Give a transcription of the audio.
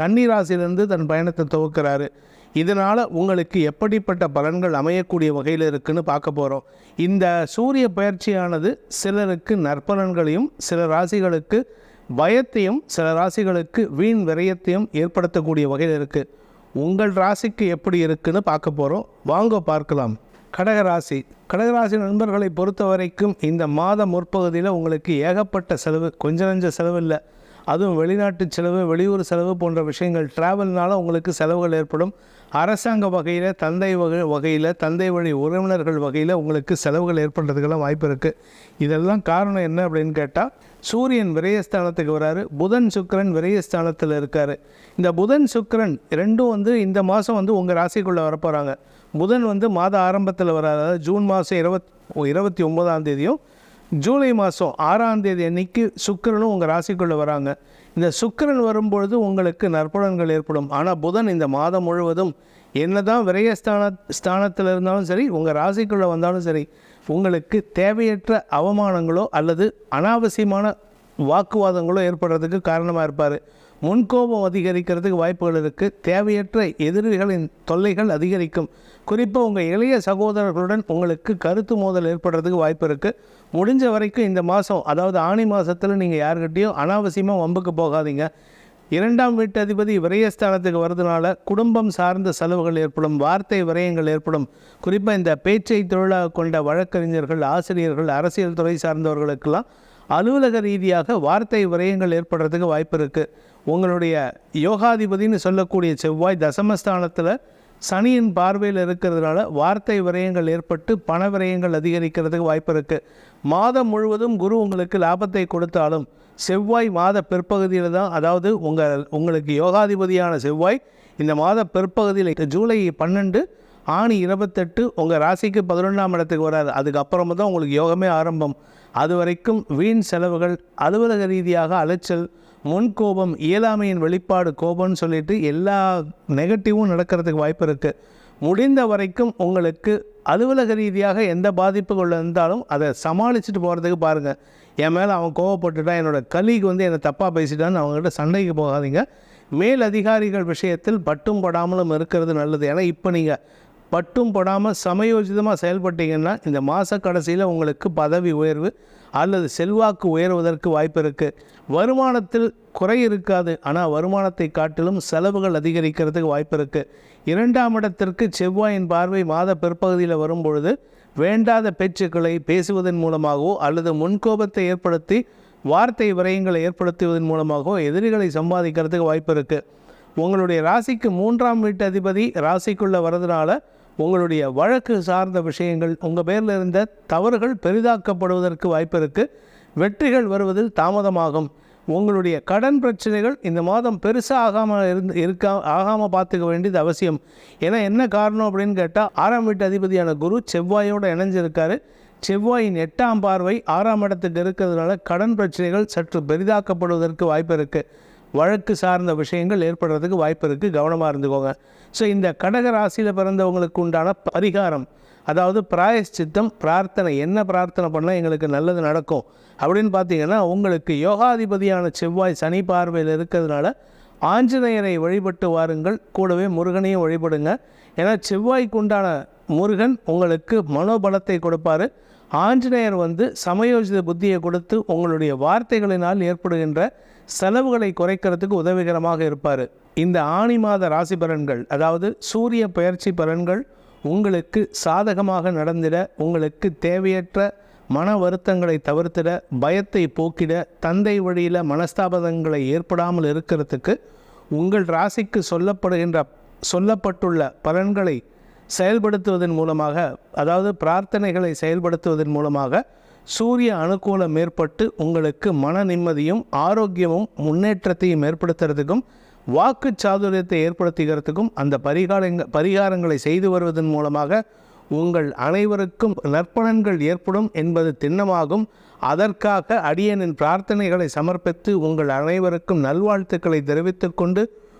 கன்னி ராசியிலிருந்து தன் பயணத்தை துவக்கிறாரு. இதனால் உங்களுக்கு எப்படிப்பட்ட பலன்கள் அமையக்கூடிய வகையில் இருக்குன்னு பார்க்க போகிறோம் இந்த சூரிய பயிற்சியானது சிலருக்கு நற்பலன்களையும் சில ராசிகளுக்கு பயத்தையும் சில ராசிகளுக்கு வீண் விரயத்தையும் ஏற்படுத்தக்கூடிய வகையில் இருக்குது உங்கள் ராசிக்கு எப்படி இருக்குன்னு பார்க்க போகிறோம் வாங்க பார்க்கலாம். கடகராசி. கடகராசி நண்பர்களை பொறுத்த வரைக்கும் இந்த மாத முற்பகுதியில் உங்களுக்கு ஏகப்பட்ட செலவு கொஞ்ச நஞ்ச செலவு இல்லை. அதுவும் வெளிநாட்டு செலவு வெளியூர் செலவு போன்ற விஷயங்கள். ட்ராவல்னால் உங்களுக்கு செலவுகள் ஏற்படும். அரசாங்க வகையில் தந்தை வகை வகையில் தந்தை வழி உறவினர்கள் வகையில் உங்களுக்கு செலவுகள் ஏற்படுறதுக்கெல்லாம் வாய்ப்பு இருக்குது இதெல்லாம் காரணம் என்ன அப்படின்னு கேட்டால் சூரியன் விரயஸ்தானத்துக்கு வராரு. புதன் சுக்கரன் விரயஸ்தானத்தில் இருக்கார். இந்த புதன் சுக்கரன் ரெண்டும் வந்து இந்த மாதம் வந்து உங்கள் ராசிக்குள்ளே வரப்போகிறாங்க புதன் வந்து மாத ஆரம்பத்தில் வராது அதாவது ஜூன் மாதம் இருபத் இருபத்தி ஒன்பதாம் தேதியும் ஜூலை மாதம் ஆறாம் தேதி அன்னைக்கு சுக்கிரனும் உங்கள் ராசிக்குள்ளே வராங்க. இந்த சுக்கிரன் வரும்பொழுது உங்களுக்கு நற்பலன்கள் ஏற்படும். ஆனால் புதன் இந்த மாதம் முழுவதும் என்னதான் விரயஸ்தான ஸ்தானத்தில் இருந்தாலும் சரி உங்கள் ராசிக்குள்ளே வந்தாலும் சரி உங்களுக்கு தேவையற்ற அவமானங்களோ அல்லது அனாவசியமான வாக்குவாதங்களோ ஏற்படுறதுக்கு காரணமாக இருப்பார். முன்கோபம் அதிகரிக்கிறதுக்கு வாய்ப்புகள் இருக்குது தேவையற்ற எதிரிகளின் தொல்லைகள் அதிகரிக்கும். குறிப்பாக உங்கள் இளைய சகோதரர்களுடன் உங்களுக்கு கருத்து மோதல் ஏற்படுறதுக்கு வாய்ப்பு இருக்குது முடிஞ்ச வரைக்கும் இந்த மாதம் அதாவது ஆணி மாதத்தில் நீங்கள் யாருக்கிட்டேயும் அனாவசியமாக வம்புக்கு போகாதீங்க. இரண்டாம் வீட்டு அதிபதி விரயஸ்தானத்துக்கு வரதுனால குடும்பம் சார்ந்த செலவுகள் ஏற்படும் வார்த்தை விரயங்கள் ஏற்படும். குறிப்பாக இந்த பேச்சை தொழிலாக கொண்ட வழக்கறிஞர்கள் ஆசிரியர்கள் அரசியல் துறை சார்ந்தவர்களுக்கெல்லாம் அலுவலக ரீதியாக வார்த்தை விரயங்கள் ஏற்படுறதுக்கு வாய்ப்பு இருக்குது உங்களுடைய யோகாதிபதின்னு சொல்லக்கூடிய செவ்வாய் தசமஸ்தானத்தில் சனியின் பார்வையில் இருக்கிறதுனால வார்த்தை விரயங்கள் ஏற்பட்டு பண விரயங்கள் அதிகரிக்கிறதுக்கு வாய்ப்பு இருக்குது மாதம் முழுவதும் குரு உங்களுக்கு லாபத்தை கொடுத்தாலும் செவ்வாய் மாத பிற்பகுதியில் தான் அதாவது உங்கள் உங்களுக்கு யோகாதிபதியான செவ்வாய் இந்த மாத பிற்பகுதியில் ஜூலை பன்னெண்டு ஆணி இருபத்தெட்டு உங்கள் ராசிக்கு பதினொன்றாம் இடத்துக்கு வராது அதுக்கப்புறமா தான் உங்களுக்கு யோகமே ஆரம்பம். அதுவரைக்கும் வீண் செலவுகள் அலுவலக ரீதியாக அலைச்சல் முன்கோபம் இயலாமையின் வெளிப்பாடு கோபம்னு சொல்லிட்டு எல்லா நெகட்டிவும் நடக்கிறதுக்கு வாய்ப்பு இருக்குது முடிந்த வரைக்கும் உங்களுக்கு அலுவலக ரீதியாக எந்த பாதிப்புகள் இருந்தாலும் அதை சமாளிச்சுட்டு போகிறதுக்கு பாருங்கள் என் மேலே அவன் கோவப்பட்டுட்டான் என்னோட கலீக் வந்து என்னை தப்பாக பேசிட்டான்னு அவங்ககிட்ட சண்டைக்கு போகாதீங்க. மேல் அதிகாரிகள் விஷயத்தில் பட்டும் படாமலும் இருக்கிறது நல்லது. ஏன்னா இப்போ நீங்கள் பட்டும் படாமல் சமயோஜிதமாக செயல்பட்டீங்கன்னா இந்த மாத கடைசியில் உங்களுக்கு பதவி உயர்வு அல்லது செல்வாக்கு உயர்வதற்கு வாய்ப்பு இருக்குது வருமானத்தில் குறை இருக்காது. ஆனால் வருமானத்தை காட்டிலும் செலவுகள் அதிகரிக்கிறதுக்கு வாய்ப்பு இருக்குது இரண்டாம் இடத்திற்கு செவ்வாயின் பார்வை மாத பிற்பகுதியில் வரும்பொழுது வேண்டாத பேச்சுக்களை பேசுவதன் மூலமாகவோ அல்லது முன்கோபத்தை ஏற்படுத்தி வார்த்தை விரயங்களை ஏற்படுத்துவதன் மூலமாகவோ எதிரிகளை சம்பாதிக்கிறதுக்கு வாய்ப்பு இருக்குது உங்களுடைய ராசிக்கு மூன்றாம் வீட்டு அதிபதி ராசிக்குள்ளே வரதுனால உங்களுடைய வழக்கு சார்ந்த விஷயங்கள் உங்கள் பேரில் இருந்த தவறுகள் பெரிதாக்கப்படுவதற்கு வாய்ப்பு இருக்குது வெற்றிகள் வருவதில் தாமதமாகும். உங்களுடைய கடன் பிரச்சனைகள் இந்த மாதம் பெருசாக ஆகாமல் இருந்து இருக்கா ஆகாமல் பார்த்துக்க வேண்டியது அவசியம். ஏன்னா என்ன காரணம் அப்படின்னு கேட்டால் ஆறாம் வீட்டு அதிபதியான குரு செவ்வாயோடு இணைஞ்சிருக்காரு. செவ்வாயின் எட்டாம் பார்வை ஆறாம் இடத்துக்கு இருக்கிறதுனால கடன் பிரச்சனைகள் சற்று பெரிதாக்கப்படுவதற்கு வாய்ப்பு இருக்குது வழக்கு சார்ந்த விஷயங்கள் ஏற்படுறதுக்கு வாய்ப்பு இருக்குது கவனமாக இருந்துக்கோங்க. ஸோ இந்த கடக ராசியில் பிறந்தவங்களுக்கு உண்டான பரிகாரம் அதாவது பிராயஷ்சித்தம் பிரார்த்தனை என்ன பிரார்த்தனை பண்ணால் எங்களுக்கு நல்லது நடக்கும்? அப்படின்னு பார்த்தீங்கன்னா உங்களுக்கு யோகாதிபதியான செவ்வாய் சனி பார்வையில் இருக்கிறதுனால ஆஞ்சநேயரை வழிபட்டு வாருங்கள். கூடவே முருகனையும் வழிபடுங்க. ஏன்னா செவ்வாய்க்கு உண்டான முருகன் உங்களுக்கு மனோபலத்தை கொடுப்பாரு. ஆஞ்சநேயர் வந்து சமயோஜித புத்தியை கொடுத்து உங்களுடைய வார்த்தைகளினால் ஏற்படுகின்ற செலவுகளை குறைக்கிறதுக்கு உதவிகரமாக இருப்பார். இந்த ஆணி மாத ராசி பலன்கள் அதாவது சூரிய பயிற்சி பலன்கள் உங்களுக்கு சாதகமாக நடந்திட உங்களுக்கு தேவையற்ற மன வருத்தங்களை தவிர்த்திட பயத்தை போக்கிட தந்தை வழியில் மனஸ்தாபதங்களை ஏற்படாமல் இருக்கிறதுக்கு உங்கள் ராசிக்கு சொல்லப்படுகின்ற சொல்லப்பட்டுள்ள பலன்களை செயல்படுத்துவதன் மூலமாக அதாவது பிரார்த்தனைகளை செயல்படுத்துவதன் மூலமாக சூரிய அனுகூலம் ஏற்பட்டு உங்களுக்கு மன நிம்மதியும் ஆரோக்கியமும் முன்னேற்றத்தையும் ஏற்படுத்துறதுக்கும் வாக்கு சாதுரியத்தை ஏற்படுத்துகிறதுக்கும் அந்த பரிகாரங்க பரிகாரங்களை செய்து வருவதன் மூலமாக உங்கள் அனைவருக்கும் நற்பலன்கள் ஏற்படும் என்பது திண்ணமாகும். அதற்காக அடியனின் பிரார்த்தனைகளை சமர்ப்பித்து உங்கள் அனைவருக்கும் நல்வாழ்த்துக்களை தெரிவித்துக்கொண்டு